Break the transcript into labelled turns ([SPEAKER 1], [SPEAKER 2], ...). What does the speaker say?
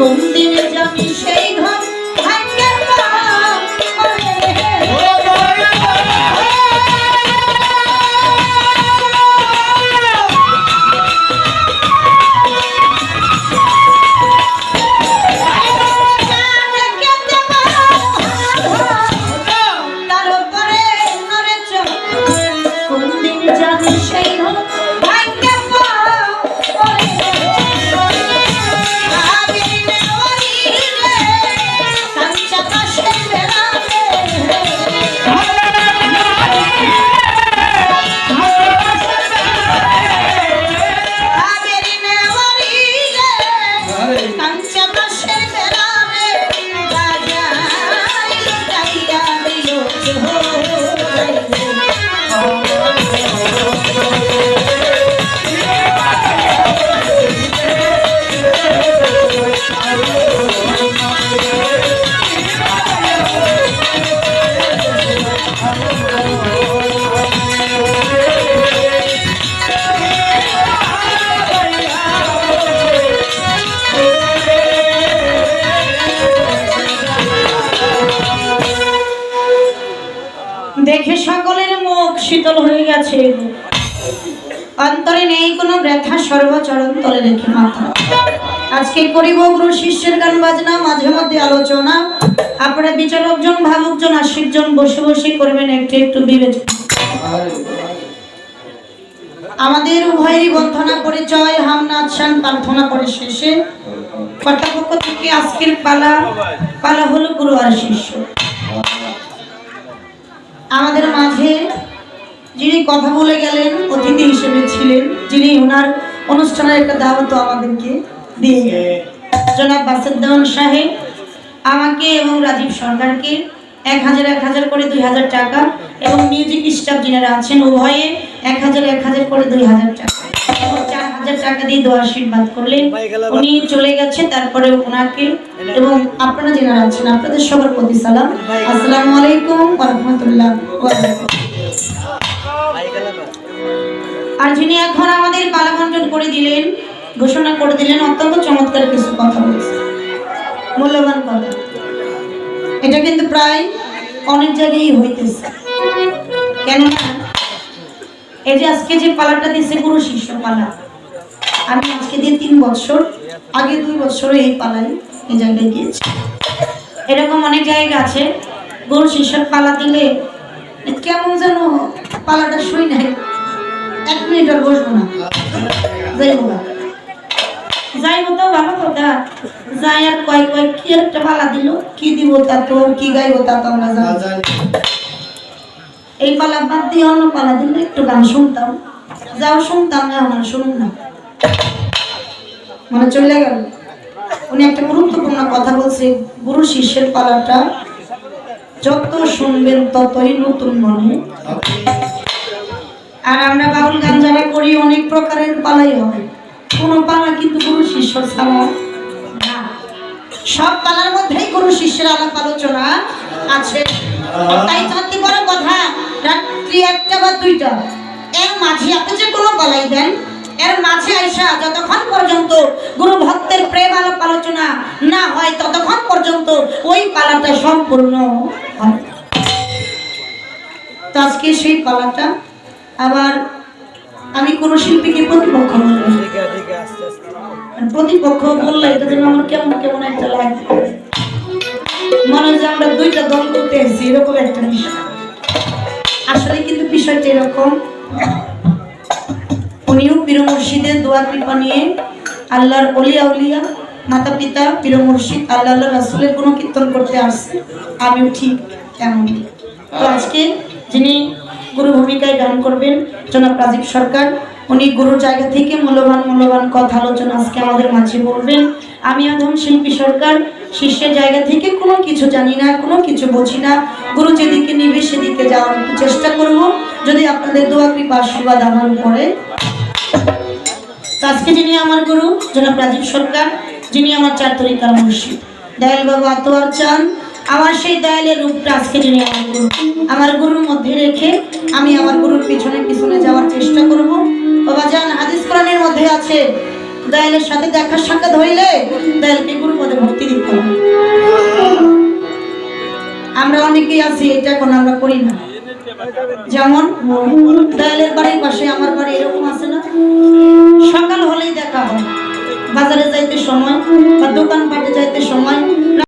[SPEAKER 1] 红的。শীতল হয়ে গেছে অন্তরে নেই কোনো ব্যথা, সর্বচরণ তলে রেখে মাথা। আজকে করিব গুরু শিষ্যের গান বাজনা, মাঝে মধ্যে আলোচনা। আপনারা বিচারকজন, ভাবুকজন আশিকজন বসে বসে করবেন একটু একটু বিবেচনা। আমাদের উভয়েরই বন্ধনা পরিচয় হামনাথ শান প্রার্থনা করে শেষে। কর্তাপক্ষ থেকে আজকের পালা পালা হলো গুরু আর শিষ্য। আমাদের মাঝে যিনি কথা বলে গেলেন, অতিথি হিসেবে ছিলেন, যিনি ওনার অনুষ্ঠানের একটা দাওয়াত আমাদেরকে দিয়ে গেলেন। জনাব বাসুদ্দান সাহেব, আমাকে এবং রাজীব সরকারকে এক হাজার এক হাজার করে দুই হাজার টাকা এবং মিউজিক স্টাফ যিনারা আছেন, উভয়ে এক হাজার এক হাজার করে দুই হাজার টাকা। হাজার টাকা দিয়ে দোয়া আশীর্বাদ করলেন। উনি চলে গেছে, তারপরে ওনাকে এবং আপনারা যারা আছেন, আপনাদের সবার প্রতি সালাম। আসসালামু আলাইকুম রহমতুল্লাহ আর যিনি এখন আমাদের করে দিলেন, ঘোষণা করে দিলেন, অত্যন্ত চমৎকার কিছু কথা মূল্যবান কথা। এটা কিন্তু প্রায় অনেক জায়গায় হইতেছে। এই যে আজকে যে পালাটা দিছে গুরু শিষ্য পালা আমি আজকে দিয়ে তিন বছর আগে দুই বছর এই পালাই এই জায়গায় গিয়েছি। এরকম অনেক জায়গা আছে গুরু শিষ্যর পালা দিলে কেমন যেন পালাটা শুই নাই। এক মিনিট আর বসবো না। যাই হোক। যাই হতো ভালো কথা। যাই আর কয় কয় কি একটা পালা দিল? কি দিব তা তো কি গাইব তা তো আমরা জানি। এই পালা বাদ দিয়ে অন্য পালা দিলে একটু গান শুনতাম। যাও শুনতাম না আমার শুনুন না। মানে চলে গেল। উনি একটা গুরুত্বপূর্ণ কথা বলছে, গুরু শিষ্যের পালাটা যত শুনবেন ততই নতুন মনে। আর আমরা বাউল গান যারা করি, অনেক প্রকারের পালাই হয় কোনো পালা কিন্তু গুরু শিষ্য ছাড়া সব পালার মধ্যেই গুরু শিষ্যের আলাপ আলোচনা আছে। তাই থাকতে বড় কথা, রাত্রি একটা বা দুইটা। এর মাঝে আপনি যে কোনো পালাই দেন এর মাঝে আইসা যতক্ষণ পর্যন্ত গুরু ভক্তের প্রেম আলাপ আলোচনা না হয়, ততক্ষণ পর্যন্ত ওই পালাটা সম্পূর্ণ হয় আজকে সেই পালাটা আবার আমি কোনো শিল্পীকে প্রতিপক্ষ প্রতিপক্ষ বললে এটা যেন আমার কেমন কেমন একটা লাগে। মনে হয় যে আমরা দুইটা দল করতে এসেছি, এরকম একটা বিষয়। আসলে কিন্তু বিষয়টা এরকম উনিও পীর মুর্শিদের দোয়া কৃপা নিয়ে আল্লাহর অলিয়া উলিয়া মাতা পিতা পীর মুর্শিদ আল্লাহ রাসুলের কোনো কীর্তন করতে আসছে, আমিও ঠিক তেমন তো আজকে যিনি গুরু ভূমিকায় গান করবেন, জনাব রাজীব সরকার, উনি গুরুর জায়গা থেকে মূল্যবান মূল্যবান কথা আলোচনা আজকে আমাদের মাঝে বলবেন। আমি আদম শিল্পী সরকার, শিষ্যের জায়গা থেকে কোনো কিছু জানি না, কোনো কিছু বুঝি না। গুরু যেদিকে নিবে সেদিকে যাওয়ার চেষ্টা করব। যদি আপনাদের দোয়া কৃপা আশীর্বাদ উপরে তো আজকে যিনি আমার গুরু, জনাব রাজীব সরকার, যিনি আমার চার তরিকার মুর্শিদ দয়াল বাবু আতোয়ার চান, আমার সেই দয়ালের রূপটা আজকে যিনি আমার গুরু। আমার গুরুর মধ্যে রেখে আমি আমার গুরুর পিছনে পিছনে যাওয়ার চেষ্টা করব। বাবা জান হাদিস কোরআনের মধ্যে আছে, দয়ালের সাথে দেখা সাক্ষাৎ হইলে দয়ালকে গুরু পদে ভক্তি দিতে আমরা অনেকেই আছি, এটা এখন আমরা করি না। যেমন দয়ালের বাড়ির পাশে আমার বাড়ি এরকম আছে না? সকাল হলেই দেখা হয়। বাজারে যাইতে সময় বা দোকান পাটে যাইতে সময়